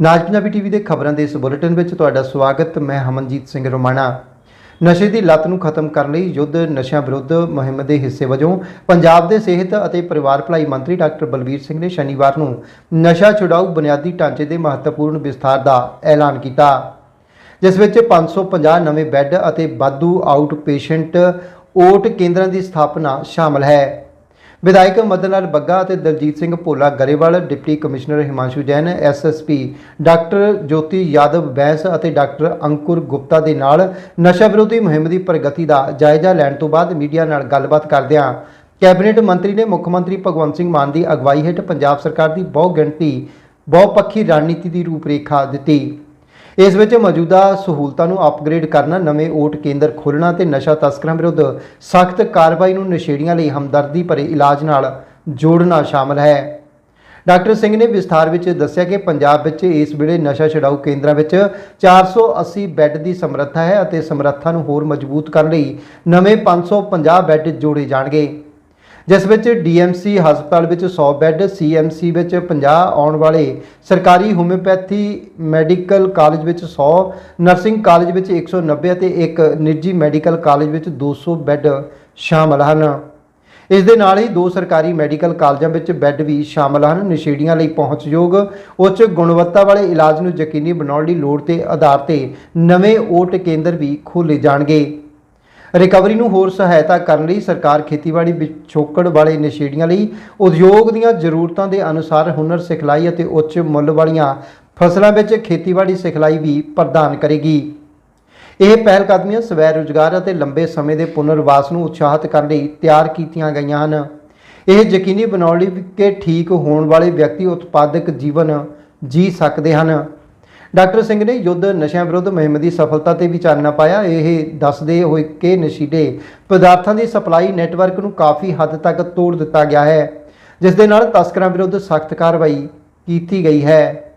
ਨਾਜ Punjabi TV ਦੇ ਖਬਰਾਂ ਦੇ ਇਸ ਬੁਲੇਟਿਨ ਵਿੱਚ ਤੁਹਾਡਾ ਸਵਾਗਤ, ਮੈਂ ਹਮਨਜੀਤ ਸਿੰਘ ਰੋਮਾਣਾ। ਨਸ਼ੇ ਦੀ ਲਤ ਨੂੰ ਖਤਮ ਕਰਨ ਲਈ ਯੁੱਧ ਨਸ਼ਿਆਂ ਵਿਰੁੱਧ ਮੁਹਿੰਮ ਦੇ ਹਿੱਸੇ ਵਜੋਂ ਪੰਜਾਬ ਦੇ ਸਿਹਤ ਅਤੇ ਪਰਿਵਾਰ ਭਲਾਈ ਮੰਤਰੀ ਡਾਕਟਰ ਬਲਬੀਰ ਸਿੰਘ ਨੇ ਸ਼ਨੀਵਾਰ ਨੂੰ ਨਸ਼ਾ ਛੁਡਾਊ ਬੁਨਿਆਦੀ ਢਾਂਚੇ ਦੇ ਮਹੱਤਵਪੂਰਨ ਵਿਸਥਾਰ ਦਾ ਐਲਾਨ ਕੀਤਾ। ਜਿਸ ਵਿੱਚ 550 ਨਵੇਂ ਬੈੱਡ ਅਤੇ ਵਾਧੂ ਆਊਟ ਪੇਸ਼ੈਂਟ ਓਟ ਕੇਂਦਰਾਂ ਦੀ ਸਥਾਪਨਾ ਸ਼ਾਮਲ ਹੈ। ਵਿਧਾਇਕ ਮਦਨ ਲਾਲ ਬੱਗਾ ਅਤੇ Daljit Singh Bhola Grewal, deputy commissioner Himanshu Jain SSP doctor Jyoti Yadav Bains ਅਤੇ ਡਾਕਟਰ ਅੰਕੁਰ ਗੁਪਤਾ ਦੇ ਨਾਲ ਨਸ਼ਾ ਵਿਰੋਧੀ ਮੁਹਿੰਮ ਦੀ ਪ੍ਰਗਤੀ ਦਾ ਜਾਇਜ਼ਾ ਲੈਣ ਤੋਂ ਬਾਅਦ ਮੀਡੀਆ ਨਾਲ ਗੱਲਬਾਤ ਕਰਦਿਆਂ ਕੈਬਨਿਟ ਮੰਤਰੀ ਨੇ ਮੁੱਖ ਮੰਤਰੀ ਭਗਵੰਤ ਸਿੰਘ ਮਾਨ ਦੀ ਅਗਵਾਈ ਹੇਠ ਪੰਜਾਬ ਸਰਕਾਰ ਦੀ ਬਹੁ ਗਿਣਤੀ ਬਹੁਪੱਖੀ ਰਣਨੀਤੀ ਦੀ ਰੂਪਰੇਖਾ ਦਿੱਤੀ। ਇਸ ਵਿੱਚ ਮੌਜੂਦਾ ਸਹੂਲਤਾਂ ਨੂੰ ਅਪਗ੍ਰੇਡ ਕਰਨਾ, ਨਵੇਂ ਓਟ ਕੇਂਦਰ ਖੋਲ੍ਹਣਾ ਤੇ ਨਸ਼ਾ ਤਸਕਰਾਂ ਵਿਰੁੱਧ ਸਖਤ ਕਾਰਵਾਈ ਨੂੰ ਨਸ਼ੇੜੀਆਂ ਲਈ ਹਮਦਰਦੀ ਭਰੇ ਇਲਾਜ ਨਾਲ ਜੋੜਨਾ ਸ਼ਾਮਲ ਹੈ। ਡਾਕਟਰ ਸਿੰਘ ਨੇ ਵਿਸਥਾਰ ਵਿੱਚ ਦੱਸਿਆ ਕਿ ਪੰਜਾਬ ਵਿੱਚ ਇਸ ਵੇਲੇ ਨਸ਼ਾ ਛਡਾਊ ਕੇਂਦਰਾਂ ਵਿੱਚ 480 ਬੈੱਡ ਦੀ ਸਮਰੱਥਾ ਹੈ ਅਤੇ ਸਮਰੱਥਾ ਨੂੰ ਹੋਰ ਮਜ਼ਬੂਤ ਕਰਨ ਲਈ ਨਵੇਂ 550 ਬੈੱਡ ਜੋੜੇ ਜਾਣਗੇ। ਜਿਸ ਵਿੱਚ ਡੀਐਮਸੀ ਹਸਪਤਾਲ ਵਿੱਚ 100 ਬੈੱਡ, ਸੀਐਮਸੀ ਵਿੱਚ 50 ਆਉਣ ਵਾਲੇ ਸਰਕਾਰੀ ਹੋਮਿਓਪੈਥੀ ਮੈਡੀਕਲ ਕਾਲਜ ਵਿੱਚ 100 ਨਰਸਿੰਗ ਕਾਲਜ ਵਿੱਚ 190 ਅਤੇ ਇੱਕ ਨਿੱਜੀ ਮੈਡੀਕਲ ਕਾਲਜ ਵਿੱਚ 200 ਬੈੱਡ ਸ਼ਾਮਲ ਹਨ। ਇਸ ਦੇ ਨਾਲ ਹੀ ਦੋ ਸਰਕਾਰੀ ਮੈਡੀਕਲ ਕਾਲਜਾਂ ਵਿੱਚ ਬੈੱਡ ਵੀ ਸ਼ਾਮਲ ਹਨ। ਨਸ਼ੇੜੀਆਂ ਲਈ ਪਹੁੰਚਯੋਗ, ਉੱਚ ਗੁਣਵੱਤਾ ਵਾਲੇ ਇਲਾਜ ਨੂੰ ਯਕੀਨੀ ਬਣਾਉਣ ਲਈ ਲੋੜ ਤੇ ਆਧਾਰ ਤੇ ਨਵੇਂ ਓਟ ਕੇਂਦਰ ਵੀ ਖੋਲ੍ਹੇ ਜਾਣਗੇ। ਰਿਕਵਰੀ ਨੂੰ ਹੋਰ ਸਹਾਇਤਾ ਕਰਨ ਲਈ ਸਰਕਾਰ ਖੇਤੀਬਾੜੀ ਵਿਛੋਕੜ ਵਾਲੇ ਨਸ਼ੇੜੀਆਂ ਲਈ ਉਦਯੋਗ ਦੀਆਂ ਜ਼ਰੂਰਤਾਂ ਦੇ ਅਨੁਸਾਰ ਹੁਨਰ ਸਿਖਲਾਈ ਅਤੇ ਉੱਚ ਮੁੱਲ ਵਾਲੀਆਂ ਫਸਲਾਂ ਵਿੱਚ ਖੇਤੀਬਾੜੀ ਸਿਖਲਾਈ ਵੀ ਪ੍ਰਦਾਨ ਕਰੇਗੀ। ਇਹ ਪਹਿਲ ਕਦਮੀਆਂ ਸਵੈ ਰੁਜ਼ਗਾਰ ਅਤੇ ਲੰਬੇ ਸਮੇਂ ਦੇ ਪੁਨਰਵਾਸ ਨੂੰ ਉਤਸ਼ਾਹਿਤ ਕਰਨ ਲਈ ਤਿਆਰ ਕੀਤੀਆਂ ਗਈਆਂ ਹਨ। ਇਹ ਯਕੀਨੀ ਬਣਾਉਣ ਲਈ ਕਿ ਠੀਕ ਹੋਣ ਵਾਲੇ ਵਿਅਕਤੀ ਉਤਪਾਦਕ ਜੀਵਨ ਜੀ ਸਕਦੇ ਹਨ। ਡਾਕਟਰ ਸਿੰਘ ਨੇ ਯੁੱਧ ਨਸ਼ਿਆਂ ਵਿਰੁੱਧ ਮੁਹਿੰਮ ਦੀ ਸਫਲਤਾ ਤੇ ਵੀ ਚਾਨਣਾ ਪਾਇਆ। ਇਹ ਦੱਸਦੇ ਹੋਏ ਕਿ ਨਸ਼ੀਲੇ ਪਦਾਰਥਾਂ ਦੀ ਸਪਲਾਈ ਨੈਟਵਰਕ ਨੂੰ ਕਾਫੀ ਹੱਦ ਤੱਕ ਤੋੜ ਦਿੱਤਾ ਗਿਆ ਹੈ, ਜਿਸ ਦੇ ਨਾਲ ਤਸਕਰਾਂ ਵਿਰੁੱਧ ਸਖਤ ਕਾਰਵਾਈ ਕੀਤੀ ਗਈ ਹੈ।